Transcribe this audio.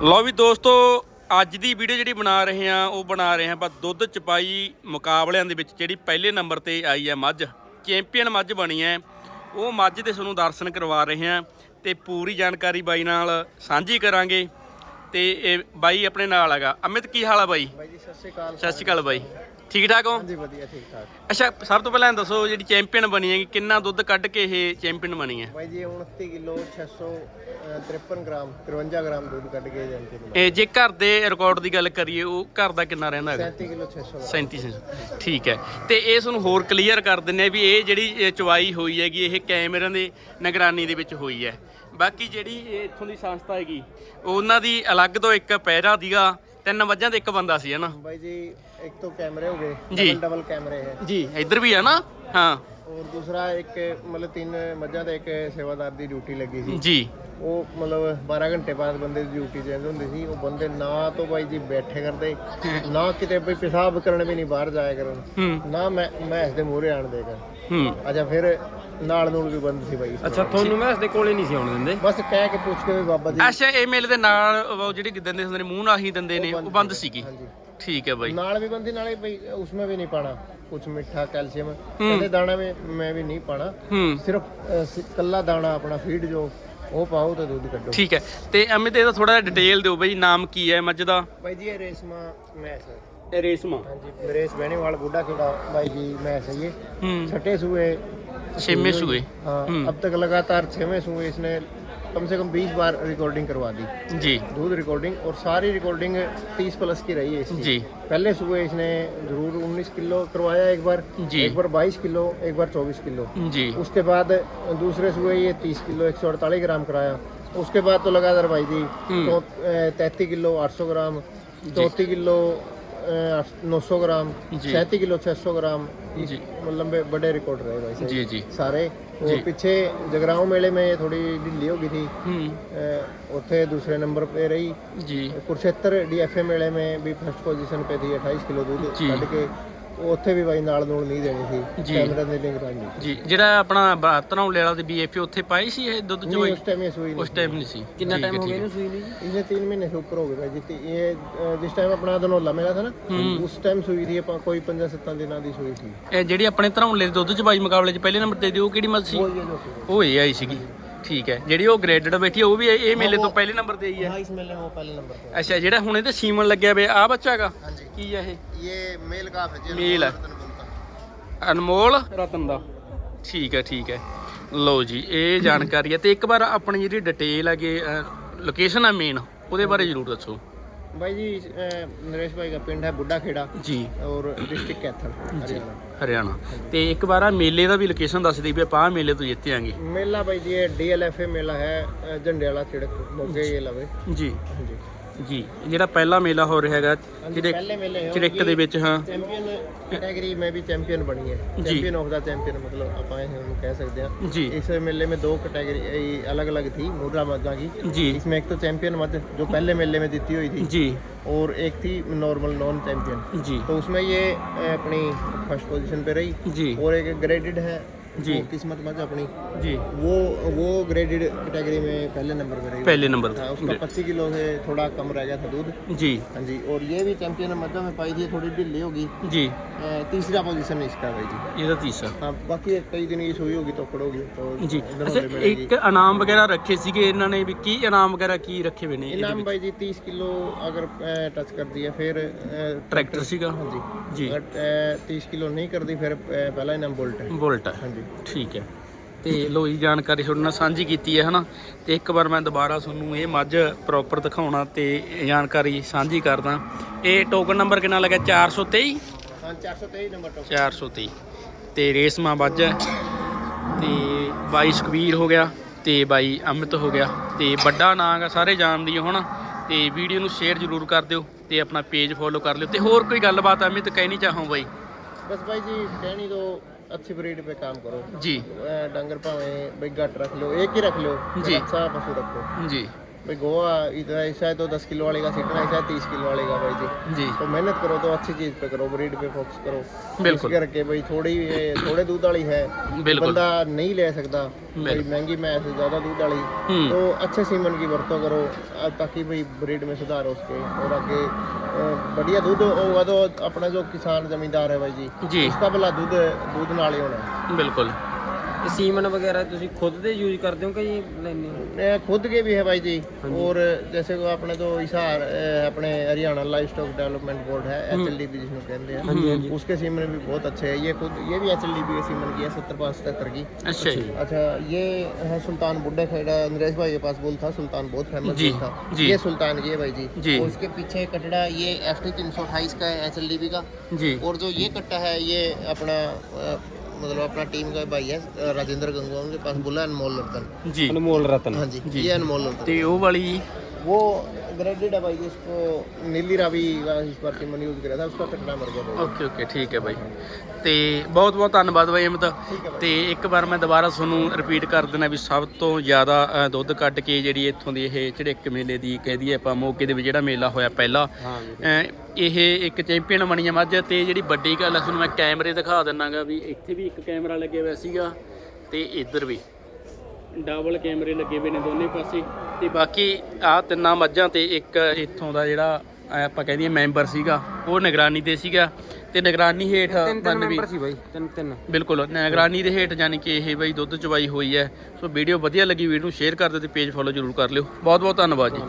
ਲਓ ਵੀ ਦੋਸਤੋ ਅੱਜ ਦੀ ਵੀਡੀਓ ਜਿਹੜੀ ਬਣਾ ਰਹੇ ਆ ਉਹ ਬਣਾ ਰਹੇ ਆ ਆਪਾਂ ਦੁੱਧ ਚਪਾਈ ਮੁਕਾਬਲਿਆਂ ਦੇ ਵਿੱਚ ਜਿਹੜੀ ਪਹਿਲੇ ਨੰਬਰ ਤੇ ਆਈ ਹੈ ਮੱਝ। ਚੈਂਪੀਅਨ ਮੱਝ ਬਣੀ ਹੈ। ਉਹ ਮੱਝ ਦੇ ਤੁਹਾਨੂੰ ਦਰਸ਼ਨ ਕਰਵਾ ਰਹੇ ਆ ਤੇ ਪੂਰੀ ਜਾਣਕਾਰੀ ਬਾਈ ਨਾਲ ਸਾਂਝੀ ਕਰਾਂਗੇ। ਤੇ ਇਹ ਬਾਈ ਆਪਣੇ ਨਾਲ ਹੈਗਾ। ਅਮਿਤ ਕੀ ਹਾਲ ਆ ਬਾਈ? ਬਾਈ ਜੀ ਸਤਿ ਸ਼੍ਰੀ ਅਕਾਲ ਸਤਿ ਸ਼੍ਰੀ ਅਕਾਲ ਬਾਈ। ਠੀਕ ਠਾਕ ਹੋ? ਹਾਂਜੀ ਵਧੀਆ ਠੀਕ ਠਾਕ। ਅੱਛਾ ਸਭ ਤੋਂ ਪਹਿਲਾਂ ਦੱਸੋ ਜਿਹੜੀ ਚੈਂਪੀਅਨ ਬਣੀ ਹੈ ਕਿੰਨਾ ਦੁੱਧ ਕੱਢ ਕੇ ਇਹ ਚੈਂਪੀਅਨ ਬਣੀ ਹੈ? ਬਾਈ ਜੀ 29 ਕਿਲੋ 653 ਗ੍ਰਾਮ 53 ਗ੍ਰਾਮ ਦੁੱਧ ਕੱਢ ਕੇ ਜਾਂਦੇ ਨੇ ਇਹ ਜੇ ਘਰ ਦੇ ਰਿਕਾਰਡ ਦੀ ਗੱਲ ਕਰੀਏ ਉਹ ਘਰ ਦਾ ਕਿੰਨਾ ਰਹਿੰਦਾ ਹੈਗਾ? 37 ਕਿਲੋ 600 ਗ੍ਰਾਮ। 37 ਠੀਕ ਹੈ। ਤੇ ਇਹ ਤੁਹਾਨੂੰ ਹੋਰ ਕਲੀਅਰ ਕਰ ਦਿੰਨੇ ਆ ਵੀ ਇਹ ਜਿਹੜੀ ਚਵਾਈ ਹੋਈ ਹੈਗੀ ਇਹ ਕੈਮਰਿਆਂ ਦੀ ਨਿਗਰਾਨੀ ਦੇ ਵਿੱਚ ਹੋਈ ਹੈ। ਬਾਕੀ ਜਿਹੜੀ ਇੱਥੋਂ ਦੀ ਸੰਸਥਾ ਹੈਗੀ ਉਹਨਾਂ ਦੀ ਅਲੱਗ ਤੋਂ ਇੱਕ ਪਹਿਰਾ ਦੀਗਾ ਤਿੰਨ ਮੱਝਾਂ ਤੇ ਇੱਕ ਬੰਦਾ ਸੀ ਹਨਾ ਬਾਈ ਜੀ ਇੱਕ ਤੋਂ ਕੈਮਰੇ ਹੋ ਗਏ। ਜੀ। ਡਬਲ ਡਬਲ ਕੈਮਰੇ ਹੈ। ਜੀ ਇੱਧਰ ਵੀ ਹੈ ਨਾ? ਹਾਂ। ਔਰ ਦੂਸਰਾ ਇੱਕ ਮਤਲਬ ਤਿੰਨ ਮੱਝਾਂ ਤੇ ਇੱਕ ਸੇਵਾਦਾਰ ਦੀ ਡਿਊਟੀ ਲੱਗੀ ਸੀ। ਜੀ। ਉਹ ਮਤਲਬ 12 ਘੰਟੇ ਬਾਅਦ ਬੰਦੇ ਦੀ ਡਿਊਟੀ ਚੇਂਜ ਹੁੰਦੀ ਸੀ। ਉਹ ਬੰਦੇ ਨਾ ਤੋਂ ਬਾਈ ਜੀ ਬੈਠੇ ਕਰਦੇ ਨਾ ਕਿਤੇ ਵੀ ਪਿਸ਼ਾਬ ਕਰਨ ਵੀ ਨਹੀਂ ਬਾਹਰ ਜਾਇਆ ਕਰਨ। ਹੂੰ। ਨਾ ਮੈਂ ਮੈਂ ਇਸ ਦੇ ਮੂਹਰੇ ਆਣ ਦੇ ਕਰ। ਅੱਛਾ ਫਿਰ ਨਾਲ ਨੂਲ ਵੀ ਬੰਦ ਸੀ ਬਾਈ। ਅੱਛਾ ਤੁਹਾਨੂੰ ਮੈਂ ਇਸਦੇ ਕੋਲੇ ਨਹੀਂ ਸੀ ਦਿੰਦੇ। ਬਸ ਕਹਿ ਕੇ ਪੁੱਛ ਕੇ ਵੀ ਬਾਬਾ ਜੀ। ਅੱਛਾ ਇਹ ਮੇਲੇ ਦੇ ਨਾਲ ਉਹ ਜਿਹੜੀ ਦਿੰਦੇ ਹੁੰਦੇ ਨੇ ਮੂੰਹ ਨਾਲ ਹੀ ਦਿੰਦੇ ਨੇ ਉਹ ਬੰਦ ਸੀਗੀ। ਹਾਂਜੀ। ਠੀਕ ਹੈ ਬਾਈ। ਨਾਲ ਵੀ ਬੰਦੀ ਨਾਲੇ ਬਈ ਉਸਮੇ ਵੀ ਨਹੀਂ ਪਾਣਾ। ਕੁਝ ਮਿੱਠਾ ਕੈਲਸ਼ੀਅਮ। ਕਹਿੰਦੇ ਦਾਣਾ ਵਿੱਚ ਮੈਂ ਵੀ ਨਹੀਂ ਪਾਣਾ। ਸਿਰਫ ਕੱਲਾ ਦਾਣਾ ਆਪਣਾ ਫੀਡ ਜੋ ਉਹ ਪਾਓ ਤੇ ਦੁੱਧ ਕੱਢੋ। ਠੀਕ ਹੈ। ਤੇ ਅਮਿਤ ਇਹਦਾ ਥੋੜਾ ਡਿਟੇਲ ਦਿਓ ਬਾਈ ਨਾਮ ਕੀ ਹੈ ਮੱਝ ਦਾ? ਬਾਈ ਜੀ ਇਹ ਰੇਸ਼ਮਾ ਮੈਸ ਹੈ। ਰੇਸਮਾ हाँ जी नरेश बेनीवाल बूढ़ा खेड़ा भाई जी मैच है ये ਹੂੰ छठे सूए ਛੇਵੇਂ ਸੂਏ हाँ अब तक लगातार छवें सूए इसने कम से कम 20 बार रिकॉर्डिंग करवा दी ਜੀ दूध रिकॉर्डिंग और सारी रिकॉर्डिंग 30 प्लस की रही है इसकी ਜੀ पहले सुबह इसने जरूर 19 किलो करवाया एक बार जी। एक बार 22 किलो एक बार 24 किलो ਜੀ उसके बाद दूसरे सुबह ये 30 किलो एक ग्राम कराया उसके बाद तो लगातार भाई जी तैतीस किलो 800 ग्राम चौथी किलो नौ सौ ग्राम जी। सैंतीस किलो 600 ग्राम जी। लंबे बड़े रिकॉर्ड रहे भाई साहब। ਜੀ ਜੀ सारे और पीछे जगराओं मेले में ये थोड़ी ढिल्ली हो गई थी ਹੂੰ अ, ਉੱਥੇ दूसरे नंबर पे रही ਜੀ ਕੁਰਸ਼ੇਤਰ ਡੀਐਫਏ ਮੇਲੇ में भी फर्स्ट पोजीशन पे थी 28 किलो दूध जी। ਕੱਢ ਕੇ ਉਹ ਉੱਥੇ ਵੀ ਬਾਈ ਨਾਲ ਨੂੰ ਨਹੀਂ ਦੇਣੀ ਸੀ ਕੈਮਰਾ ਦੇ ਲਿੰਗ ਰਾਣੀ ਜੀ ਜਿਹੜਾ ਆਪਣਾ ਬਰਾਤਨਾਉਲੇ ਵਾਲਾ ਦੇ ਬੀਐਫਏ ਉੱਥੇ ਪਾਈ ਸੀ ਇਹ ਦੁੱਧ ਨਹੀਂ ਚੋਈ ਉਸ ਟਾਈਮ ਇਹ ਸੂਈ ਨਹੀਂ ਉਸ ਟਾਈਮ ਨਹੀਂ ਸੀ। ਕਿੰਨਾ ਟਾਈਮ ਹੋ ਗਿਆ ਇਹਨੂੰ ਸੂਈ ਨੂੰ ਜੀ? ਇਹਨੇ 3 ਮਹੀਨੇ ਸੇ ਹੋ ਗਏ ਭਾਈ ਜੀ ਇਹ ਜਿਸ ਟਾਈਮ ਆਪਣਾ ਦਨੋਲਾ ਮੇਲਾ ਸੀ ਨਾ ਉਸ ਟਾਈਮ ਸੂਈ ਦੀ ਆਪਾਂ ਕੋਈ 5-7 ਦਿਨਾਂ ਦੀ ਸੂਈ ਸੀ। ਇਹ ਜਿਹੜੀ ਆਪਣੇ ਧਰੌਲੇ ਦੇ ਦੁੱਧ ਚਬਾਈ ਮੁਕਾਬਲੇ 'ਚ ਪਹਿਲੇ ਨੰਬਰ ਤੇ ਦੀ ਕਿਹੜੀ ਮੱਝ ਸੀ? ਉਹ ਹੀ ਆਈ ਸੀਗੀ। ਠੀਕ ਹੈ ਜਿਹੜੀ ਉਹ ਗ੍ਰੇਡਡ ਬੈਠੀ ਆ, ਉਹ ਵੀ ਇਹ ਇਹ ਮੇਲੇ ਤੋਂ ਪਹਿਲੇ ਨੰਬਰ ਤੇ ਆਈ ਹੈ हाँ इस मेले में वो पहले नंबर पे ਅੱਛਾ ਜਿਹੜਾ ਹੁਣ ਇਹਦੇ ਸੀਮਨ ਲੱਗਿਆ ਵੇ ਆ ਬੱਚਾ ਹੈਗਾ हाँ जी ਕੀ ਆ ਇਹ ये मेल का है जी ਮੇਲ ਹੈ ਅਨਮੋਲ ਰਤਨ ਦਾ ਠੀਕ ਹੈ ਠੀਕ ਹੈ ਲਓ ਜੀ ਇਹ ਜਾਣਕਾਰੀ ਹੈ ਤੇ ਇੱਕ ਵਾਰ ਆਪਣੀ ਜਿਹੜੀ ਡਿਟੇਲ ਹੈਗੇ ਲੋਕੇਸ਼ਨ ਹੈ ਮੇਨ ਉਹਦੇ ਬਾਰੇ ਜ਼ਰੂਰ ਦੱਸੋ भाई जी अ, नरेश भाई का पिंड है बुड्ढा खेड़ा ਜੀ और डिस्ट्रिक्ट कैथल हरियाणा ਹਰਿਆਣਾ ਤੇ ਇੱਕ ਵਾਰ ਆ ਮੇਲੇ ਦਾ ਵੀ ਲੋਕੇਸ਼ਨ ਦੱਸ ਦੇ ਵੀ ਆਪਾਂ ਆਹ ਮੇਲੇ ਤੋਂ ਜਿੱਤੇ ਆਂਗੇ मेला भाई जी ये डीएलएफए मेला है अ, झंडे वाला छिड़क मोगे ये लवे ਜੀ हाँ जी ਜੀ ਜਿਹੜਾ ਪਹਿਲਾ ਮੇਲਾ ਹੋ ਰਿਹਾ ਹੈਗਾ ਜਿਹੜੇ पहले मेले हैं ਚਿੜਕ ਦੇ ਵਿੱਚ ਹਾਂ ਚੈਂਪੀਅਨ ਕੈਟਾਗਰੀ में भी चैंपियन बनी है चैंपियन ऑफ द चैंपियन मतलब ਆਪਾਂ ਇਹ ਨੂੰ ਕਹਿ ਸਕਦੇ ਹਾਂ ਜੀ इस मेले में दो कैटेगरी अलग अलग थी मुर्रा मज्जा की ਜੀ इसमें एक तो चैंपियन मत जो पहले मेले में जीती हुई थी ਜੀ और एक थी नॉर्मल नॉन चैंपियन ਜੀ तो उसमें ये अ, अपनी फर्स्ट पोजीशन पे रही ਜੀ और एक ग्रेडेड है जी। वो किस्मत मत अपनी ਜੀ वो वो ग्रेडेड कैटेगरी में पहले नंबर पे रही ਪਹਿਲੇ ਨੰਬਰ हाँ, उसका पच्चीस किलो से थोड़ा कम रह गया था दूध ਜੀ हाँ जी और ये भी चैंपियन मज्जा में पाई थी थोड़ी ढिल्ली होगी ਜੀ अ, तीसरा पोजीशन है इसका भाई जी ਇਹਦਾ ਤੀਸਰਾ हाँ बाकी कई दिन ये सुई होगी तो होगी तो ਜੀ इधर ਅੱਛਾ होले मिलेगी। ਇੱਕ ਇਨਾਮ ਵਗੈਰਾ ਰੱਖੇ ਸੀਗੇ ਇਹਨਾਂ ਨੇ ਵੀ ਕੀ ਇਨਾਮ ਵਗੈਰਾ ਕੀ ਰੱਖੇ ਹੋਏ ਨੇ ਇਹਦੇ इनाम ਵਿੱਚ भाई जी तीस किलो अगर टच कर दिया फिर अ, ਟਰੈਕਟਰ ਸੀਗਾ हाँ जी ਜੀ अगर तीस किलो नहीं कर दी फिर अ, पहला इनाम बोल्ट है ਵੋਲਟ हाँ जी ਠੀਕ ਹੈ। ਤੇ ਲੋ ਜੀ ਜਾਣਕਾਰੀ ਤੁਹਾਡੇ ਨਾਲ ਸਾਂਝੀ ਕੀਤੀ ਹੈ ਹਨਾ? ਤੇ ਇੱਕ ਵਾਰ ਮੈਂ ਦੁਬਾਰਾ ਤੁਹਾਨੂੰ ਇਹ ਮੱਝ ਪ੍ਰੋਪਰ ਦਿਖਾਉਣਾ ਤੇ ਜਾਣਕਾਰੀ ਸਾਂਝੀ ਕਰਦਾ। ਇਹ ਟੋਕਨ ਨੰਬਰ ਕਿੰਨਾ ਲੱਗਾ 423 ਹਾਂ 423 ਨੰਬਰ ਟੋਕਨ 423 ਤੇ ਰੇਸਮਾ ਮੱਝ ਹੈ। ਤੇ ਬਾਈ ਸੁਖਵੀਰ ਹੋ ਗਿਆ ਤੇ ਬਾਈ ਅਮਿਤ ਹੋ ਗਿਆ। ਤੇ ਵੱਡਾ ਨਾਂ ਆ ਸਾਰੇ ਜਾਣਦੇ ਹੋ ਹਨਾ? ਤੇ ਵੀਡੀਓ ਨੂੰ ਸ਼ੇਅਰ ਜ਼ਰੂਰ ਕਰ ਦਿਓ ਤੇ ਆਪਣਾ ਪੇਜ ਫੋਲੋ ਕਰ ਲਿਓ। ਤੇ ਹੋਰ ਕੋਈ ਗੱਲਬਾਤ ਅਮਿਤ ਕਹਿਣੀ ਚਾਹੋ ਬਾਈ? ਬਸ ਬਾਈ ਜੀ ਕਹਿਣੀ ਤੋਂ अच्छी ब्रीड पे काम करो ਜੀ अ, डंगर भावे भाई घट रख लो एक ही रख लो पर जी। अच्छा पशु रखो ਜੀ भाई गोवा इतना ऐसा है तो दस किलो वाले का सीखना ऐसा है तीस किलो वाले का भाई जी ਜੀ तो मेहनत करो तो अच्छी चीज पे करो ब्रीड पे फोकस करो बिल्कुल। इस करके भाई थोड़ी थोड़े दूध वाली है बिल्कुल बंदा नहीं ले सकता भाई महंगी मैच ज्यादा दूध वाली हम्म। तो अच्छे सीमन की वरतों करो अ, ताकि भाई ब्रीड में सुधार हो उसके और आगे अ, बढ़िया दूध होगा तो अपना जो किसान जमींदार है भाई जी ਜੀ उसका भला दूध दूध नाल ही होना है ये सीमन वगैरह ਤੁਸੀਂ ਖੁਦ ਦੇ ਯੂਜ਼ ਕਰਦੇ ਹੋ ਕਿ ਜੀ ਲੈਨੇ ਹੋ अ, खुद के भी है भाई जी और जैसे को अपने तो हिसार अ, अपने Haryana livestock development board है एच एल डी पी जिसको कहते हैं उसके सीमन भी बहुत अच्छे हैं ये खुद ये भी एच एल डी पी के सीमन की है सत्तर पाँच सतर की ਅੱਛा ਜੀ अच्छा ये है सुल्तान बुड्ढे खेड़ा नरेश भाई के पास बुल था सुल्तान बहुत फेमस जी, बुल था जी। ये सुल्तान की है भाई जी, जी। और उसके पीछे कटड़ा ये एफ टी तीन सौ अट्ठाईस का है एच एल डी पी का जी और जो ये कट्टा है ये अपना अ, मतलब अपना टीम का भाई है अ, राजेंद्र गंगवा उनके पास बुला है अनमोल रतन ਜੀ ਅਨਮੋਲ ਰਤਨ हाँ जी ये अनमोल रतन ਤੇ ਉਹ ਵਾਲੀ वो ग्रेडेड है भाई जिसको नीली रावी का इस बार सीमन यूज किया था उसका कटना मर गया भाई। ਓਕੇ ਓਕੇ ਠੀਕ ਹੈ ਬਾਈ ਤੇ ਬਹੁਤ ਬਹੁਤ ਧੰਨਵਾਦ ਬਾਈ ਅਮਿਤ ਤੇ ਇੱਕ ਵਾਰ ਮੈਂ ਦੁਬਾਰਾ ਤੁਹਾਨੂੰ ਰਿਪੀਟ ਕਰ ਦਿੰਦਾ ਵੀ ਸਭ ਤੋਂ ਜ਼ਿਆਦਾ ਅ, ਦੁੱਧ ਕੱਢ ਕੇ ਜਿਹੜੀ ਇੱਥੋਂ ਦੀ ਇਹ ਝੜਿੱਕ ਮੇਲੇ ਦੀ ਕਹਿ ਦਈਏ ਆਪਾਂ ਮੋਗੇ ਦੇ ਵਿੱਚ ਜਿਹੜਾ ਮੇਲਾ ਹੋਇਆ ਪਹਿਲਾ ਅ, ਇਹ ਇੱਕ ਚੈਂਪੀਅਨ ਬਣੀ ਆ ਮੱਝ ਤੇ ਜਿਹੜੀ ਵੱਡੀ ਗੱਲ ਆ ਤੁਹਾਨੂੰ ਮੈਂ ਕੈਮਰੇ ਦਿਖਾ ਦਿੰਨਾਗਾ ਵੀ ਇੱਥੇ ਵੀ ਇੱਕ ਕੈਮਰਾ ਲੱਗਿਆ ਹੋਇਆ ਸੀਗਾ ਤੇ ਇੱਧਰ ਵੀ ਡਬਲ ਕੈਮਰੇ ਲੱਗੇ ਹੋਏ ਨੇ ਦੋਨੇ ਪਾਸੇ। ਤੇ ਬਾਕੀ ਆ ਤਿੰਨਾਂ ਮੱਝਾਂ ਤੇ ਇੱਕ ਇੱਥੋਂ ਦਾ ਜਿਹੜਾ ਆਪਾਂ ਕਹਿ ਦਈਏ ਮੈਂਬਰ ਸੀਗਾ ਉਹ ਨਿਗਰਾਨੀ ਤੇ ਸੀਗਾ। ਤੇ ਨਿਗਰਾਨੀ ਹੇਠ ਤਿੰਨ ਤਿੰਨ ਮਨ ਵੀ ਮੈਂਬਰ ਸੀ ਬਾਈ ਤਿੰਨ ਤਿੰਨ। ਬਿਲਕੁਲ ਨਿਗਰਾਨੀ ਦੇ ਹੇਠ ਜਾਨੀ ਕਿ ਇਹ ਬਈ ਦੁੱਧ ਚਵਾਈ ਹੋਈ ਹੈ। ਸੋ ਵੀਡੀਓ ਵਧੀਆ ਲੱਗੀ ਵੀਡੀਓ ਨੂੰ ਸ਼ੇਅਰ ਕਰ ਦਿਓ ਤੇ ਪੇਜ ਫੋਲੋ ਜ਼ਰੂਰ ਕਰ ਲਿਓ। ਬਹੁਤ ਬਹੁਤ ਧੰਨਵਾਦ ਜੀ।